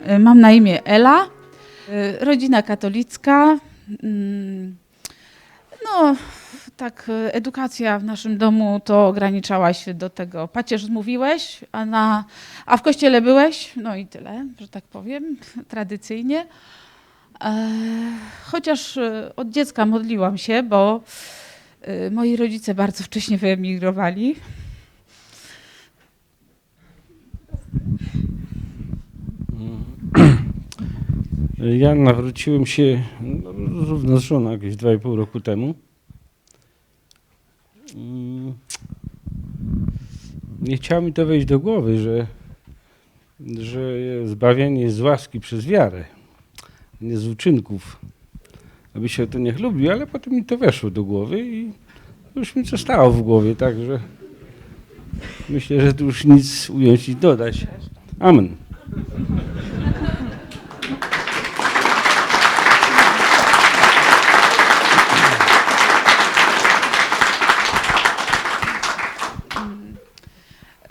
E, Mam na imię Ela, e, rodzina katolicka. Mm, No, tak, e, edukacja w naszym domu to ograniczała się do tego. Pacierz mówiłeś, a, na, a w kościele byłeś, no i tyle, że tak powiem, tradycyjnie. Chociaż od dziecka modliłam się, bo moi rodzice bardzo wcześnie wyemigrowali. Ja nawróciłem się no, równo z żoną jakieś 2,5 roku temu. Mm. Nie chciało mi to wejść do głowy, że, że zbawienie jest z łaski przez wiarę, nie z uczynków. Aby się to nie chlubił, ale potem mi to weszło do głowy i już mi zostało w głowie, także myślę, że tu już nic ująć i dodać. Amen.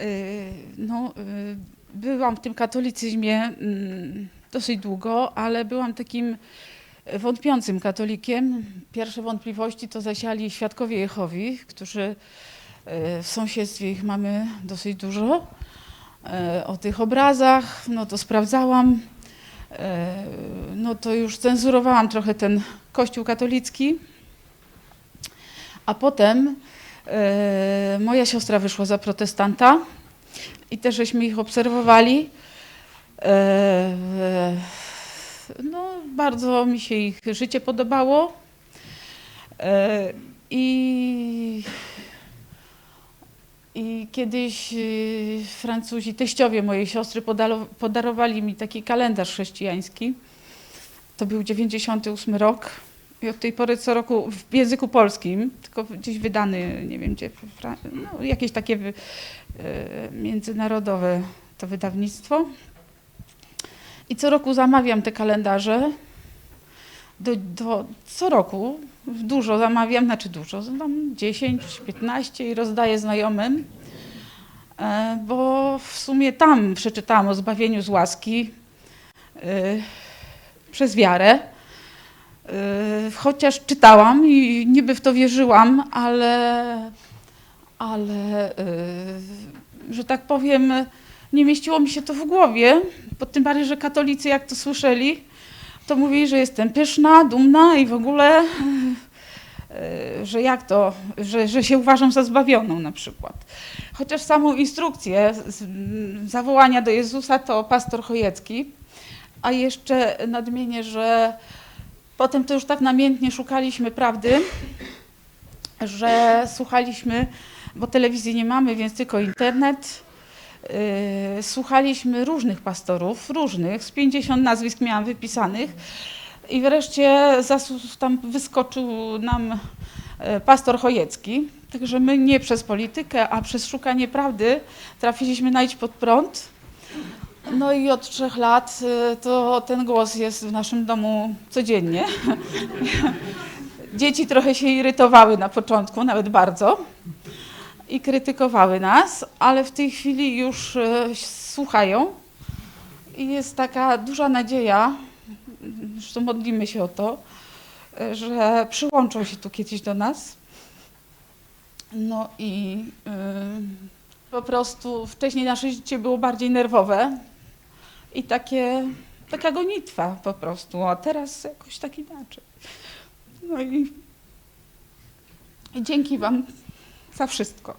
Y, Y, byłam w tym katolicyzmie mm, dosyć długo, ale byłam takim wątpiącym katolikiem. Pierwsze wątpliwości to zasiali świadkowie Jehowi, którzy y, w sąsiedztwie ich mamy dosyć dużo. Y, O tych obrazach, no to sprawdzałam. No to już cenzurowałam trochę ten kościół katolicki. A potem Moja siostra wyszła za protestanta i też żeśmy ich obserwowali. E, No, bardzo mi się ich życie podobało. E, I, i kiedyś Francuzi, teściowie mojej siostry podarowali mi taki kalendarz chrześcijański. To był 98 rok. I od tej pory co roku w języku polskim, tylko gdzieś wydany, nie wiem gdzie, no, jakieś takie e, międzynarodowe to wydawnictwo. I co roku zamawiam te kalendarze. Do, do, co roku dużo zamawiam, znaczy dużo, tam 10, 15 i rozdaję znajomym, e, bo w sumie tam przeczytałam o zbawieniu z łaski e, przez wiarę. Y, Chociaż czytałam i niby w to wierzyłam, ale, ale y, że tak powiem, nie mieściło mi się to w głowie. Bo tym bardziej, że katolicy, jak to słyszeli, to mówili, że jestem pyszna, dumna i w ogóle, y, że jak to, że, że się uważam za zbawioną na przykład. Chociaż samą instrukcję zawołania do Jezusa to pastor Chojecki, a jeszcze nadmienię, że Potem to już tak namiętnie szukaliśmy prawdy, że słuchaliśmy, bo telewizji nie mamy, więc tylko internet. Yy, słuchaliśmy różnych pastorów, różnych, z 50 nazwisk miałam wypisanych. I wreszcie tam wyskoczył nam e, pastor Chojecki. Także my nie przez politykę, a przez szukanie prawdy trafiliśmy na Idź pod prąd. No i od trzech lat y, to ten głos jest w naszym domu codziennie. Dzieci trochę się irytowały na początku, nawet bardzo, i krytykowały nas, ale w tej chwili już y, słuchają i jest taka duża nadzieja, zresztą modlimy się o to, y, że przyłączą się tu kiedyś do nas. No i y, po prostu wcześniej nasze życie było bardziej nerwowe i takie, taka gonitwa po prostu, a teraz jakoś tak inaczej. No i, i dzięki Wam za wszystko.